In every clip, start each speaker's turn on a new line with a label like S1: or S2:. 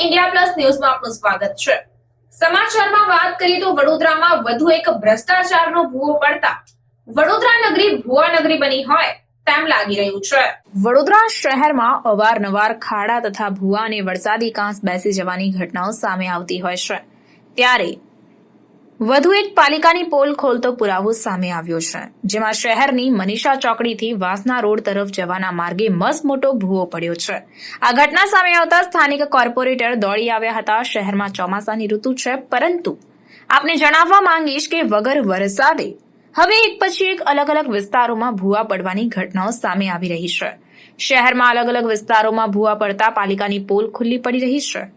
S1: India plus ન્યૂઝમાં આપનું સ્વાગત છે. સમાચારમાં વાત કરીએ તો વડોદરામાં વધુ એક ભ્રષ્ટાચારનો ભૂવો પડતા વડોદરા નગરી ભુવા નગરી બની હોય તેમ લાગી રહ્યું છે. વડોદરા શહેરમાં અવારનવાર ખાડા તથા ભુવા અને વરસાદી કાંસ બેસી જવાની ઘટનાઓ સામે આવતી હોય છે. ત્યારે વધુ એક પાલિકાની પોલ ખોલતો પુરાવો સામે આવ્યો છે, જેમાં શહેરની મનીષા ચોકડીથી વાસના રોડ તરફ જવાના માર્ગે મસ્ત મોટો ભૂવો પડ્યો છે. આ ઘટના સામે આવતા સ્થાનિક કોર્પોરેટર દોડી આવ્યા હતા. શહેરમાં ચોમાસાની ઋતુ છે, પરંતુ આપને જણાવવા માંગીશ કે વગર વરસાદે હવે એક પછી એક અલગ અલગ વિસ્તારોમાં ભૂવા પડવાની ઘટનાઓ સામે આવી રહી છે. શહેરમાં અલગ અલગ વિસ્તારોમાં ભૂવા પડતા પાલિકાની પોલ ખુલ્લી પડી રહી છે.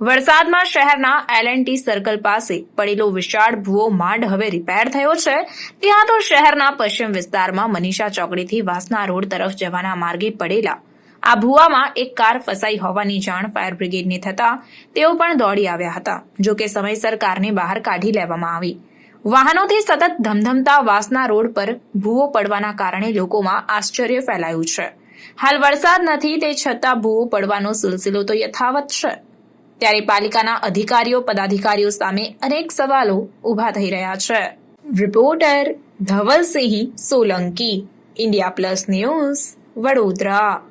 S1: વરસાદમાં શહેરના એલ ટી સર્કલ પાસે પડેલો વિશાળ ભૂવો માંડ હવે રિપેર થયો છે. ત્યાં તો શહેરના પશ્ચિમ વિસ્તારમાં મનીષા ચોકડીથી વાસના રોડ તરફ જવાના માર્ગે પડેલા. આ ભૂવામાં એક કાર ફસાઈ હોવાની જાણ ફાયર બ્રિગેડને થતા તેઓ પણ દોડી આવ્યા હતા, જો કે સમયસર કારને બહાર કાઢી લેવામાં આવી. વાહનોથી સતત ધમધમતા વાસના રોડ પર ભૂવો પડવાના કારણે લોકોમાં આશ્ચર્ય ફેલાયું છે. હાલ વરસાદ નથી તે છતાં ભૂવો પડવાનો સિલસિલો તો યથાવત છે. ત્યારે પાલિકાના અધિકારીઓ, પદાધિકારીઓ સામે અનેક સવાલો ઊભા થઈ રહ્યા છે. Reporter Dhavalsinh Solanki, India plus news Vadodara.